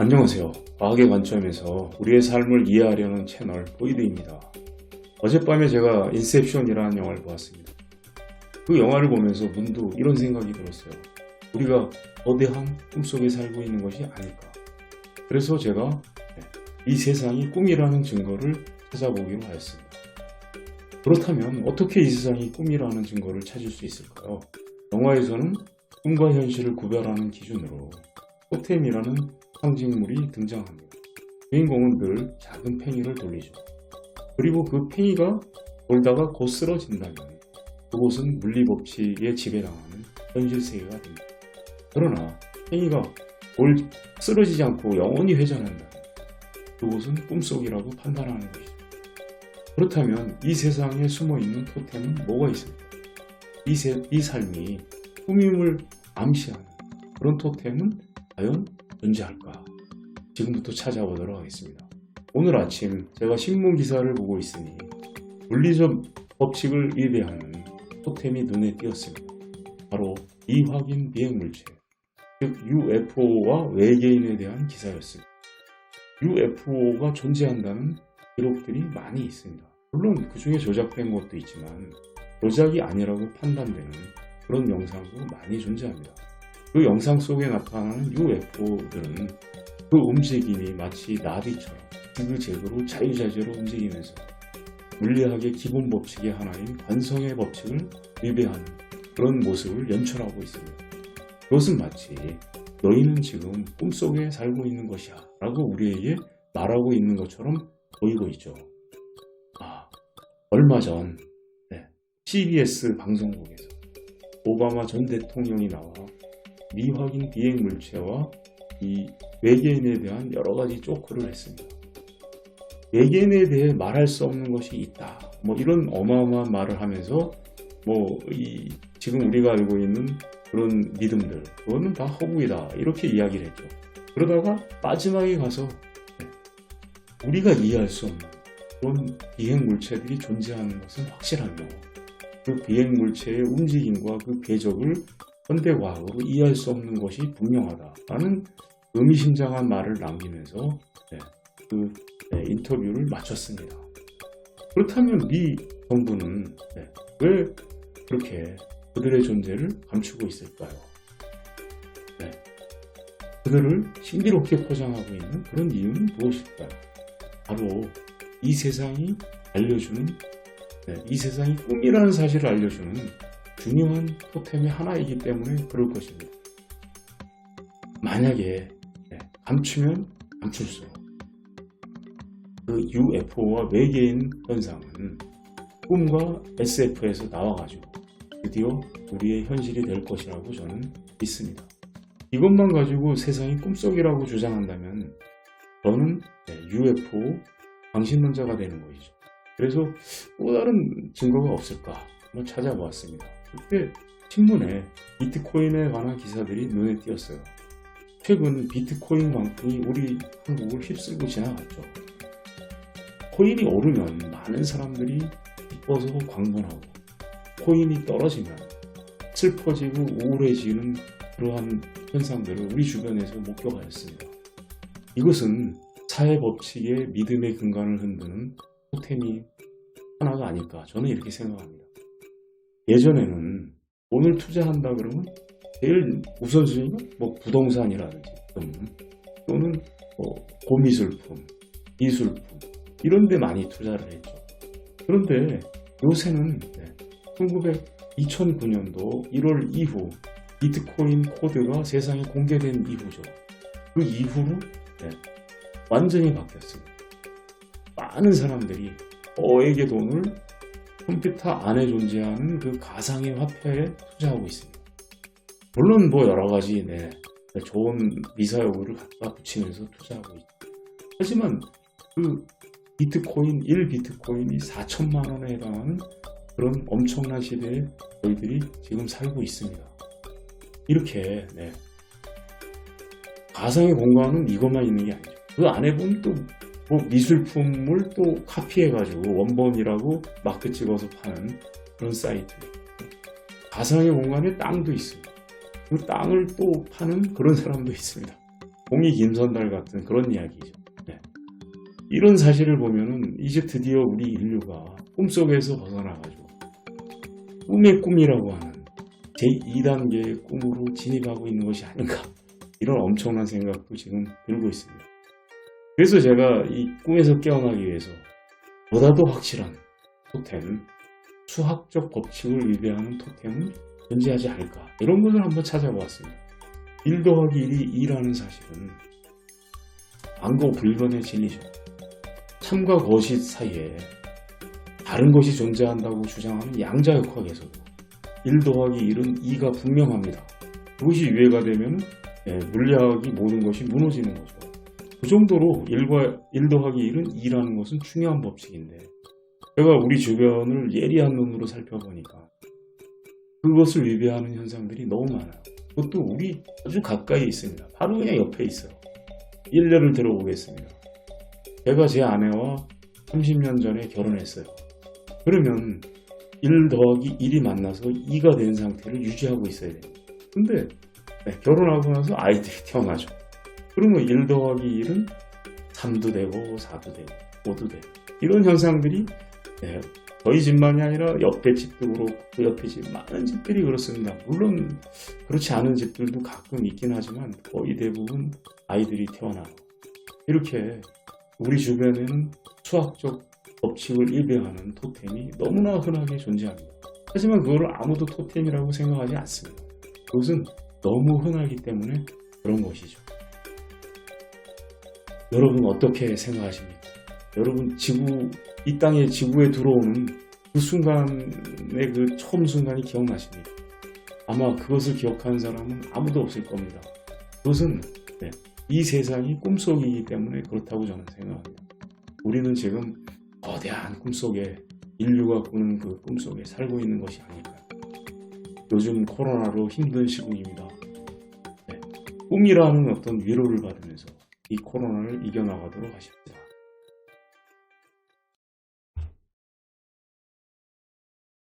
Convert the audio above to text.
안녕하세요. 과학의 관점에서 우리의 삶을 이해하려는 채널 보이드입니다. 어젯밤에 제가 인셉션이라는 영화를 보았습니다. 그 영화를 보면서 문득 이런 생각이 들었어요. 우리가 거대한 꿈속에 살고 있는 것이 아닐까. 그래서 제가 이 세상이 꿈이라는 증거를 찾아보기로 하였습니다. 그렇다면 어떻게 이 세상이 꿈이라는 증거를 찾을 수 있을까요? 영화에서는 꿈과 현실을 구별하는 기준으로 토템이라는 상징물이 등장합니다. 주인공은 늘 작은 팽이를 돌리죠. 그리고 그 팽이가 돌다가 곧 쓰러진다면 그곳은 물리법칙에 지배당하는 현실 세계가 됩니다. 그러나 팽이가 돌 쓰러지지 않고 영원히 회전한다면 그곳은 꿈속이라고 판단하는 것이죠. 그렇다면 이 세상에 숨어있는 토템은 뭐가 있습니까? 이, 세- 이 삶이 꿈임을 암시하는 그런 토템은 과연 존재할까? 지금부터 찾아보도록 하겠습니다. 오늘 아침 제가 신문 기사를 보고 있으니 물리적 법칙을 위배하는 토템이 눈에 띄었습니다. 바로 이확인 비행물체, 즉 UFO와 외계인에 대한 기사였습니다. UFO가 존재한다는 기록들이 많이 있습니다. 물론 그 중에 조작된 것도 있지만 조작이 아니라고 판단되는 그런 영상도 많이 존재합니다. 그 영상 속에 나타나는 UFO들은 그 움직임이 마치 나비처럼 지그재그로 자유자재로 움직이면서 물리학의 기본 법칙의 하나인 관성의 법칙을 위배하는 그런 모습을 연출하고 있습니다. 그것은 마치 너희는 지금 꿈속에 살고 있는 것이야 라고 우리에게 말하고 있는 것처럼 보이고 있죠. 아, 얼마 전 네, CBS 방송국에서 오바마 전 대통령이 나와 미확인 비행 물체와 이 외계인에 대한 여러 가지 쪼크를 했습니다. 외계인에 대해 말할 수 없는 것이 있다. 뭐 이런 어마어마한 말을 하면서 뭐 이 지금 우리가 알고 있는 그런 믿음들 그거는 다 허구이다 이렇게 이야기를 했죠. 그러다가 마지막에 가서 네, 우리가 이해할 수 없는 그런 비행 물체들이 존재하는 것은 확실하며 그 비행 물체의 움직임과 그 궤적을 현대 과학으로 이해할 수 없는 것이 분명하다 라는 의미심장한 말을 남기면서 네, 그 네, 인터뷰를 마쳤습니다. 그렇다면 미 정부는 네, 왜 그렇게 그들의 존재를 감추고 있을까요? 네, 그들을 신비롭게 포장하고 있는 그런 이유는 무엇일까요? 바로 이 세상이 알려주는 네, 이 세상이 꿈이라는 사실을 알려주는 중요한 토템의 하나이기 때문에 그럴 것입니다. 만약에 네, 감추면 감출수록 그 UFO와 외계인 현상은 꿈과 SF에서 나와가지고 드디어 우리의 현실이 될 것이라고 저는 믿습니다. 이것만 가지고 세상이 꿈속이라고 주장한다면 저는 네, UFO 방신론자가 되는 것이죠. 그래서 또 다른 증거가 없을까 한번 찾아보았습니다. 그때 신문에 비트코인에 관한 기사들이 눈에 띄었어요. 최근 비트코인 광풍이 우리 한국을 휩쓸고 지나갔죠. 코인이 오르면 많은 사람들이 기뻐서 광분하고 코인이 떨어지면 슬퍼지고 우울해지는 그러한 현상들을 우리 주변에서 목격하였습니다. 이것은 사회 법칙의 믿음의 근간을 흔드는 토템이 하나가 아닐까 저는 이렇게 생각합니다. 예전에는 돈을 투자한다 그러면 제일 우선순위가 뭐 부동산이라든지 또는, 또는 뭐 고미술품, 미술품 이런 데 많이 투자를 했죠. 그런데 요새는 1900, 2009년도 1월 이후 비트코인 코드가 세상에 공개된 이후죠. 그 이후로 네, 완전히 바뀌었습니다. 많은 사람들이 어에게 돈을 컴퓨터 안에 존재하는 그 가상의 화폐에 투자하고 있습니다. 물론 뭐 여러 가지 네, 좋은 미사여구를 갖다 붙이면서 투자하고 있죠. 하지만 그 비트코인 1 비트코인이 4천만 원에 해당하는 그런 엄청난 시대에 저희들이 지금 살고 있습니다. 이렇게 네. 가상의 공간은 이것만 있는 게 아니죠. 그 안에 보면 또뭐 미술품을 또 카피해가지고 원본이라고 마크 찍어서 파는 그런 사이트. 가상의 공간에 땅도 있습니다. 그 땅을 또 파는 그런 사람도 있습니다. 공이 김선달 같은 그런 이야기죠. 네. 이런 사실을 보면은 이제 드디어 우리 인류가 꿈속에서 벗어나가지고 꿈의 꿈이라고 하는 제2단계의 꿈으로 진입하고 있는 것이 아닌가 이런 엄청난 생각도 지금 들고 있습니다. 그래서 제가 이 꿈에서 깨어나기 위해서 보다도 확실한 토템, 수학적 법칙을 위배하는 토템은 존재하지 않을까 이런 것을 한번 찾아보았습니다. 1 더하기 1이 2라는 사실은 안고 불변의 진리죠. 참과 거짓 사이에 다른 것이 존재한다고 주장하는 양자역학에서도 1 더하기 1은 2가 분명합니다. 그것이 유해가 되면 네, 물리학이 모든 것이 무너지는 거죠. 그 정도로 1과 1 더하기 1은 2라는 것은 중요한 법칙인데 제가 우리 주변을 예리한 눈으로 살펴보니까 그것을 위배하는 현상들이 너무 많아요. 그것도 우리 아주 가까이 있습니다. 바로 그냥 옆에 있어요. 일례를 들어보겠습니다. 제가 제 아내와 30년 전에 결혼했어요. 그러면 1 더하기 1이 만나서 2가 된 상태를 유지하고 있어야 됩니다. 근데 네, 결혼하고 나서 아이들이 태어나죠. 그러면 1 더하기 1은 3도 되고 4도 되고 5도 되고 이런 현상들이 네, 저희 집만이 아니라 옆에 집도 그렇고 그 옆에 집 많은 집들이 그렇습니다. 물론 그렇지 않은 집들도 가끔 있긴 하지만 거의 대부분 아이들이 태어나고 이렇게 우리 주변에는 수학적 법칙을 일배하는 토템이 너무나 흔하게 존재합니다. 하지만 그거를 아무도 토템이라고 생각하지 않습니다. 그것은 너무 흔하기 때문에 그런 것이죠. 여러분 어떻게 생각하십니까? 여러분 지구 이 땅에 지구에 들어오는 그 순간의 그 처음 순간이 기억나십니까? 아마 그것을 기억하는 사람은 아무도 없을 겁니다. 그것은 네, 이 세상이 꿈속이기 때문에 그렇다고 저는 생각합니다. 우리는 지금 거대한 꿈속에 인류가 꾸는 그 꿈속에 살고 있는 것이 아닐까요? 요즘 코로나로 힘든 시국입니다. 네, 꿈이라는 어떤 위로를 받으면서 이 코로나를 이겨나가도록 하십니다.